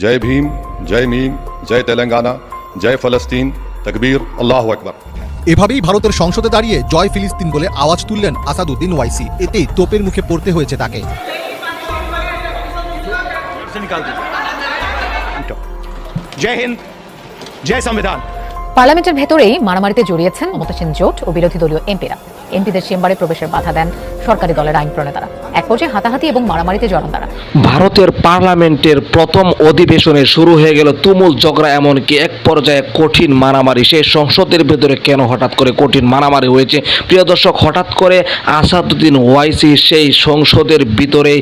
জয় ভীম জয় মিম জয় তেলেঙ্গানা জয় ফলস্তিন তকবীর আল্লাহ আকবর এভাবেই ভারতের সংসদে দাঁড়িয়ে জয় ফিলিস্তিন বলে আওয়াজ তুললেন আসাদুদ্দিন ওয়াইসি। এতেই তোপের মুখে পড়তে হয়েছে তাকে। জয় হিন্দ জয় সংবিধান। পার্লামেন্টের ভেতরেই মারামারিতে জড়িয়েছেন মমতা সেন জোট ও বিরোধী দলীয় এমপিরা। এমপিদের চেম্বারে প্রবেশের বাধা দেন সরকারি দলের আইন প্রণেতারা এক পর্যায়ে হাতাহাতি এবং মারামারিতে জড়ান তারা। ভারতের পার্লামেন্টের প্রথম অধিবেশনে শুরু হয়ে গেল তুমুল ঝগড়া, এমনকি এক পর্যায়ে কঠিন মারামারি। সেই সংসদের ভেতরে কেন হঠাৎ করে কঠিন মারামারি হয়েছে? প্রিয় দর্শক, হঠাৎ করে আসাদুদ্দিন ওয়াইসি সেই সংসদের ভিতরে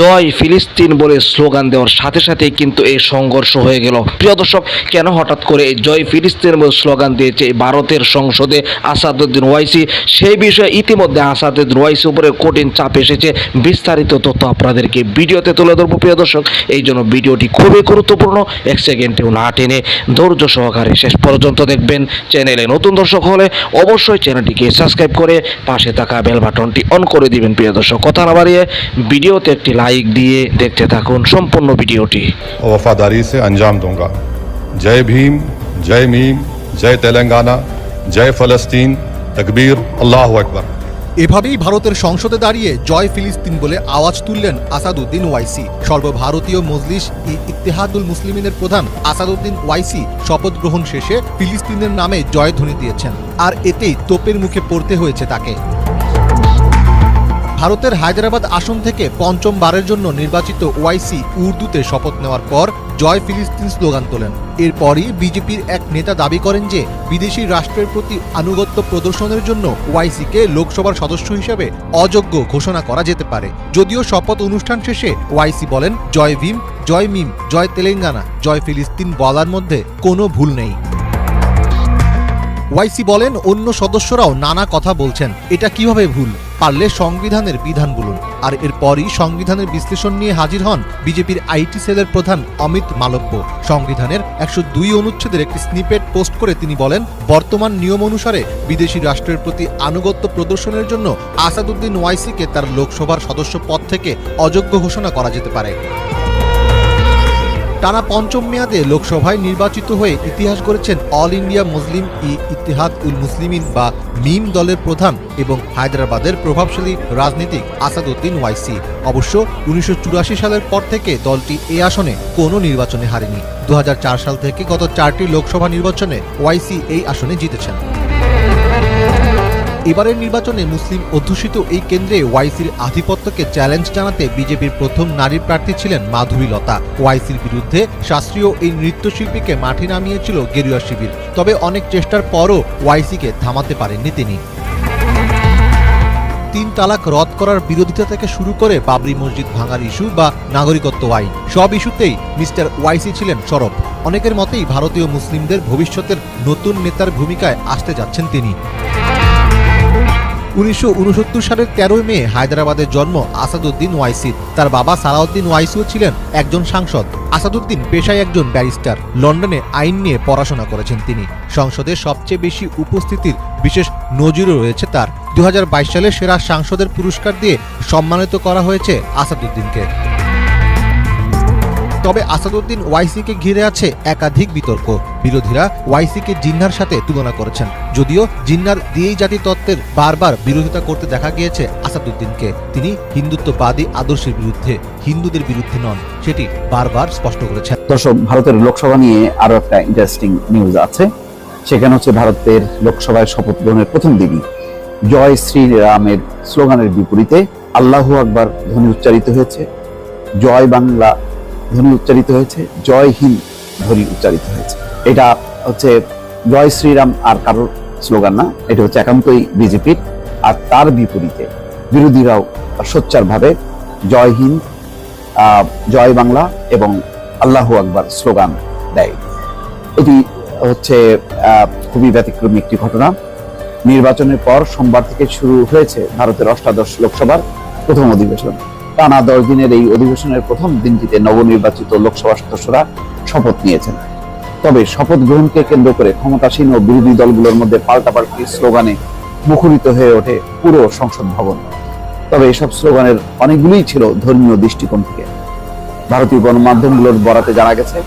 জয় ফিলিস্তিন বলে স্লোগান দেওয়ার সাথে সাথেই কিন্তু এই সংঘর্ষ হয়ে গেল। প্রিয় দর্শক, কেন হঠাৎ করে এই জয় ফিলিস্তিন বলে স্লোগান দিয়েছে ভারতের সংসদে আসাদুদ্দিন ওয়াইসি? সেই বিষয়ে ইতিমধ্যে আসাদুদ্দিন ওয়াইসি উপরে কঠিন চাপ এসেছে। রয়েছে বিস্তারিত তথ্য আপনাদেরকে ভিডিওতে তুলে ধরবো, প্রিয় দর্শক। এই জন্য ভিডিওটি খুবই গুরুত্বপূর্ণ। এক সেকেন্ডেও না টেনে ধৈর্য সহকারে শেষ পর্যন্ত দেখবেন। চ্যানেলে নতুন দর্শক হলে অবশ্যই চ্যানেলটিকে সাবস্ক্রাইব করে পাশে থাকা বেল বাটনটি অন করে দিবেন, প্রিয় দর্শক। কথা না বাড়িয়ে ভিডিওতে একটি লাইক দিয়ে দেখতে থাকুন সম্পূর্ণ ভিডিওটি। ওফাদারি সে আঞ্জাম দুঙ্গা। জয় ভীম, জয় মিম, জয় তেলেঙ্গানা, জয় ফলস্তিন। তকবীর, আল্লাহ আকবর। এভাবেই ভারতের সংসদে দাঁড়িয়ে জয় ফিলিস্তিন বলে আওয়াজ তুললেন আসাদুদ্দিন ওয়াইসি। সর্বভারতীয় মজলিস ই ইত্তেহাদুল মুসলিমিনের প্রধান আসাদুদ্দিন ওয়াইসি শপথ গ্রহণ শেষে ফিলিস্তিনের নামে জয়ধ্বনি দিয়েছেন। আর এতেই তোপের মুখে পড়তে হয়েছে তাকে। ভারতের হায়দ্রাবাদ আসন থেকে পঞ্চমবারের জন্য নির্বাচিত ওয়াইসি উর্দুতে শপথ নেওয়ার পর জয় ফিলিস্তিন স্লোগান তোলেন। এরপরই বিজেপির এক নেতা দাবি করেন যে, বিদেশি রাষ্ট্রের প্রতি আনুগত্য প্রদর্শনের জন্য ওয়াইসিকে লোকসভার সদস্য হিসেবে অযোগ্য ঘোষণা করা যেতে পারে। যদিও শপথ অনুষ্ঠান শেষে ওয়াইসি বলেন, জয় ভীম, জয় মিম, জয় তেলেঙ্গানা, জয় ফিলিস্তিন বলার মধ্যে কোনো ভুল নেই। ওয়াইসি বলেন, অন্য সদস্যরাও নানা কথা বলছেন। এটা কীভাবে ভুল? পারলে সংবিধানের বিধান বলুন। আর এরপরই সংবিধানের বিশ্লেষণ নিয়ে হাজির হন বিজেপির আইটি সেলের প্রধান অমিত মালব্য। সংবিধানের একশো দুই অনুচ্ছেদের একটি স্নিপেট পোস্ট করে তিনি বলেন, বর্তমান নিয়ম অনুসারে বিদেশি রাষ্ট্রের প্রতি আনুগত্য প্রদর্শনের জন্য আসাদুদ্দিন ওয়াইসিকে তার লোকসভার সদস্য পদ থেকে অযোগ্য ঘোষণা করা যেতে পারে। টানা পঞ্চম মেয়াদে লোকসভায় নির্বাচিত হয়ে ইতিহাস গড়েছেন অল ইন্ডিয়া মুসলিম ই ইতিহাদ উল মুসলিমিন বা মিম দলের প্রধান এবং হায়দ্রাবাদের প্রভাবশালী রাজনীতিক আসাদুদ্দিন ওয়াইসি। অবশ্য উনিশশো চুরাশি সালের পর থেকে দলটি এ আসনে কোনো নির্বাচনে হারেনি। দু হাজার চার সাল থেকে গত চারটি লোকসভা নির্বাচনে ওয়াইসি এই আসনে জিতেছেন। এবারের নির্বাচনে মুসলিম অধ্যুষিত এই কেন্দ্রে ওয়াইসির আধিপত্যকে চ্যালেঞ্জ জানাতে বিজেপির প্রথম নারী প্রার্থী ছিলেন মাধুরী লতা। ওয়াইসির বিরুদ্ধে শাস্ত্রীয় এই নৃত্যশিল্পীকে মাঠে নামিয়েছিল গেরুয়া শিবির। তবে অনেক চেষ্টার পরও ওয়াইসিকে থামাতে পারেননি তিনি। তিন তালাক রদ করার বিরোধিতা থেকে শুরু করে বাবরি মসজিদ ভাঙার ইস্যু বা নাগরিকত্ব আইন, সব ইস্যুতেই মিস্টার ওয়াইসি ছিলেন সরব। অনেকের মতেই ভারতীয় মুসলিমদের ভবিষ্যতের নতুন নেতার ভূমিকায় আসতে যাচ্ছেন তিনি। উনিশশো উনসত্তর সালের তেরোই মে হায়দ্রাবাদের জন্ম আসাদুদ্দিন ওয়াইসির তার বাবা সালাউদ্দিন ওয়াইসিও ছিলেন একজন সাংসদ। আসাদুদ্দিন পেশায় একজন ব্যারিস্টার। লন্ডনে আইন নিয়ে পড়াশোনা করেছেন তিনি। সংসদে সবচেয়ে বেশি উপস্থিতির বিশেষ নজিরও রয়েছে তার। দু হাজার বাইশ সালে সেরা সাংসদের পুরস্কার দিয়ে সম্মানিত করা হয়েছে আসাদুদ্দিনকে। তবে আসাদুদ্দিন ওয়াইসিকে ঘিরে আছে একাধিক বিতর্ক। বিরোধীরা ওয়াইসিকে জিন্নার সাথে তুলনা করেছেন। যদিও জিন্নার দিয়েই জাতি তত্ত্বের বারবার বিরোধিতা করতে দেখা গিয়েছে আসাদুদ্দিনকে। তিনি হিন্দুত্ববাদী আদর্শের বিরুদ্ধে, হিন্দুদের বিরুদ্ধে নন, সেটি বারবার স্পষ্ট করেছেন। দর্শক, ভারতের লোকসভা নিয়ে আরও একটা ইন্টারেস্টিং নিউজ আছে। সেখানে হচ্ছে ভারতের লোকসভায় শপথ গ্রহণের প্রথম দিনই জয় শ্রী রামের স্লোগানের বিপরীতে আল্লাহু আকবার ধ্বনি উচ্চারিত হয়েছে। জয় বাংলা ধ্বনি উচ্চারিত হয়েছে, জয় হিন্দ ধ্বনি উচ্চারিত হয়েছে। এটা হচ্ছে জয় শ্রীরাম আর কারোর স্লোগান না, এটা হচ্ছে একান্তই বিজেপির। আর তার বিপরীতে বিরোধীরাও সোচ্চারভাবে জয় হিন্দ জয় বাংলা এবং আল্লাহু আকবার স্লোগান দেয়। এটি হচ্ছে খুবই ব্যতিক্রমী একটি ঘটনা। নির্বাচনের পর সোমবার থেকে শুরু হয়েছে ভারতের অষ্টাদশ লোকসভার প্রথম অধিবেশন। টানা দশ দিনের এই অধিবেশনের প্রথম দিনটিতে নবনির্বাচিত লোকসভা সদস্যরা শপথ নিয়েছেন। তবে শপথ গ্রহণকে কেন্দ্র করে ক্ষমতাসীন ও বিরোধী দলগুলোর মধ্যে পাল্টাপাল্টি স্লোগানে মুখরিত হয়ে ওঠে পুরো সংসদ ভবন। তবে এসব স্লোগানের অনেকগুলোই ছিল ধর্মীয় দৃষ্টিকোণ থেকে। ভারতীয় গণমাধ্যমগুলোর বরাতে জানা গেছে,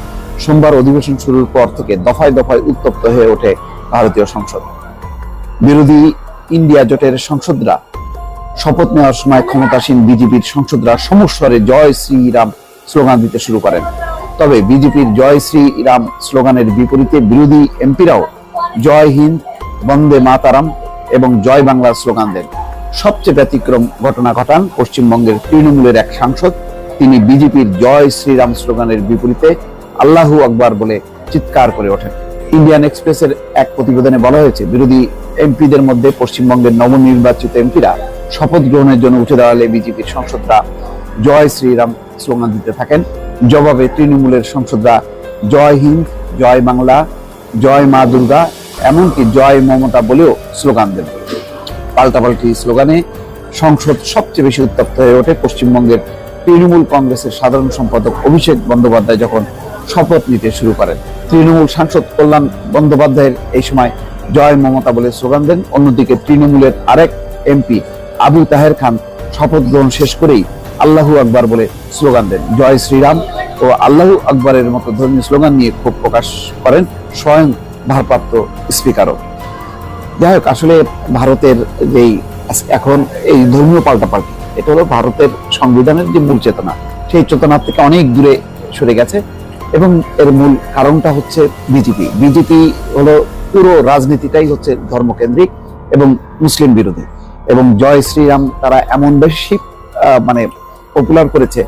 সোমবার অধিবেশন শুরুর পর থেকে দফায় দফায় উত্তপ্ত হয়ে ওঠে ভারতীয় সংসদ। বিরোধী ইন্ডিয়া জোটের সংসদরা শপথ নেওয়ার সময় ক্ষমতাসীন বিজেপির সংসদরা সমস্বরে জয় শ্রীরাম স্লোগান দিতে শুরু করেন। তবে বিজেপির জয় শ্রীরাম স্লোগানের বিপরীতে বিরোধী এমপিরাও জয় হিন্দ, বন্দে মাতারাম এবং জয় বাংলা স্লোগান দেন। সবচেয়ে ব্যতিক্রম ঘটনা ঘটান পশ্চিমবঙ্গের তৃণমূলের এক সাংসদ। তিনি বিজেপির জয় শ্রীরাম স্লোগানের বিপরীতে আল্লাহু আকবার বলে চিৎকার করে ওঠেন। ইন্ডিয়ান এক্সপ্রেসের এক প্রতিবেদনে বলা হয়েছে, বিরোধী এমপিদের মধ্যে পশ্চিমবঙ্গের নবনির্বাচিত এমপিরা শপথ গ্রহণের জন্য উঠে দাঁড়ালে বিজেপির সংসদরা জয় শ্রীরাম স্লোগান দিতে থাকেন। জবাবে তৃণমূলের সংসদরা, জয় হিন্দ, জয় বাংলা, জয় মা দুর্গা এমনকি জয় মমতা বলেও স্লোগান দেন। পাল্টাপাল্টি স্লোগানে সংসদ সবচেয়ে বেশি উত্তপ্ত হয়ে ওঠে পশ্চিমবঙ্গের তৃণমূল কংগ্রেসের সাধারণ সম্পাদক অভিষেক বন্দ্যোপাধ্যায় যখন শপথ নিতে শুরু করেন। তৃণমূল সাংসদ কল্যাণ বন্দ্যোপাধ্যায়ের এই সময় জয় মমতা বলে স্লোগান দেন। অন্যদিকে তৃণমূলের আরেক এমপি আবু তাহের খান শপথ গ্রহণ শেষ করেই আল্লাহু আকবার বলে স্লোগান দেন। জয় শ্রীরাম ও আল্লাহু আকবরের মতো ধর্মীয় স্লোগান নিয়ে ক্ষোভ প্রকাশ করেন স্বয়ং ভারপ্রাপ্ত স্পিকারও। যাই হোক, আসলে ভারতের যেই এখন এই ধর্মীয় পাল্টাপাল্টি, এটা হলো ভারতের সংবিধানের যে মূল চেতনা, সেই চেতনার থেকে অনেক দূরে সরে গেছে এবং এর মূল কারণটা হচ্ছে বিজেপি। বিজেপি হলো পুরো রাজনীতিটাই হচ্ছে ধর্মকেন্দ্রিক এবং মুসলিম বিরোধী। এবং জয় শ্রীরাম তারা এমন বেশি মানে পপুলার করেছে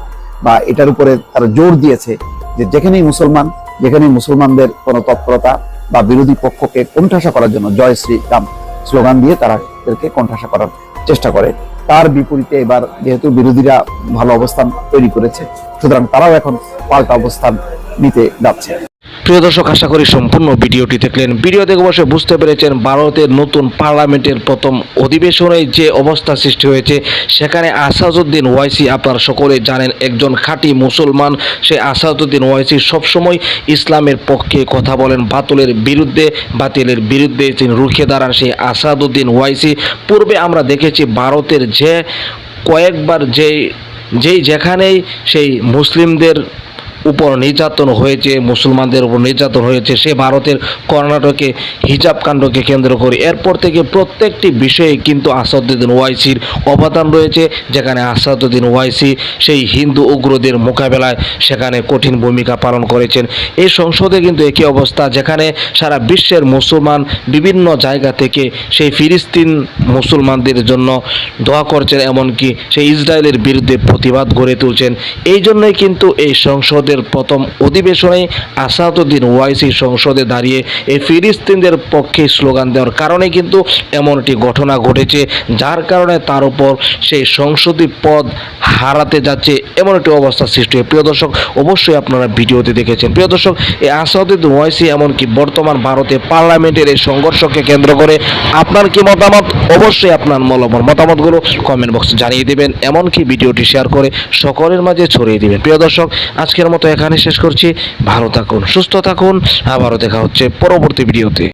বা এটার উপরে তারা জোর দিয়েছে যে যেখানেই মুসলমান, যেখানেই মুসলমানদের কোনো তৎপরতা বা বিরোধী পক্ষকে কোণঠাসা করার জন্য জয় শ্রীরাম স্লোগান দিয়ে তারা এদেরকে কোণঠাসা করার চেষ্টা করে। তার বিপরীতে এবার যেহেতু বিরোধীরা ভালো অবস্থান তৈরি করেছে, সুতরাং তারাও এখন পাল্টা অবস্থান নিতে যাচ্ছে। প্রিয় দর্শক, আশা করি সম্পূর্ণ ভিডিওটি দেখলেন। ভিডিও দেখে বসে বুঝতে পেরেছেন, ভারতের নতুন পার্লামেন্টের প্রথম অধিবেশনে যে অবস্থা সৃষ্টি হয়েছে, সেখানে আসাদুদ্দিন ওয়াইসি আপনারা সকলে জানেন, একজন খাঁটি মুসলমান। সে আসাদুদ্দিন ওয়াইসি সবসময় ইসলামের পক্ষে কথা বলেন, বাতুলের বিরুদ্ধে, বাতিলের বিরুদ্ধে তিনি রুখে দাঁড়ান, সেই আসাদুদ্দিন ওয়াইসি। পূর্বে আমরা দেখেছি ভারতের যে কয়েকবার যে, যেই যেখানেই সেই মুসলিমদের উপর নির্যাতন হয়েছে মুসলমানদের উপর নির্যাতন হয়েছে সে ভারতের কর্ণাটকে হিজাব কাণ্ডকে কেন্দ্র করে। এরপর থেকে প্রত্যেকটি বিষয়ে কিন্তু আসাদুদ্দিন ওয়াইসির অবদান রয়েছে। যেখানে আসাদুদ্দিন ওয়াইসি সেই হিন্দু উগ্রদের মোকাবেলায় সেখানে কঠিন ভূমিকা পালন করেছেন। এই সংসদে কিন্তু একই অবস্থা, যেখানে সারা বিশ্বের মুসলমান বিভিন্ন জায়গা থেকে সেই ফিলিস্তিন মুসলমানদের জন্য দোয়া করছেন, এমনকি সেই ইসরায়েলের বিরুদ্ধে প্রতিবাদ গড়ে তুলছেন। এই জন্যই কিন্তু এই সংসদের প্রথম অধিবেশনে আসাদুদ্দিন ওয়াইসি সংসদে দাঁড়িয়ে এই ফিলিস্তিনদের পক্ষে স্লোগান দেওয়ার কারণে কিন্তু এমন একটি ঘটনা ঘটেছে, যার কারণে তার উপর সেই সংসদী পদ হারাতে যাচ্ছে এমন একটি অবস্থা সৃষ্টি হয়। প্রিয় দর্শক, অবশ্যই আপনারা ভিডিওতে দেখেছেন। প্রিয় দর্শক, এই আসাদুদ্দিন ওয়াইসি এমনকি বর্তমান ভারতে পার্লামেন্টের এই সংঘর্ষকে কেন্দ্র করে আপনার কি মতামত? অবশ্যই আপনার মূল্যবান মতামতগুলো কমেন্ট বক্সে জানিয়ে দেবেন। এমনকি ভিডিওটি শেয়ার করে সকলের মাঝে ছড়িয়ে দিবেন। প্রিয় দর্শক, আজকের মতো এখানে শেষ করছি। ভালো থাকুন, সুস্থ থাকুন। আবারও দেখা হচ্ছে পরবর্তী ভিডিওতে।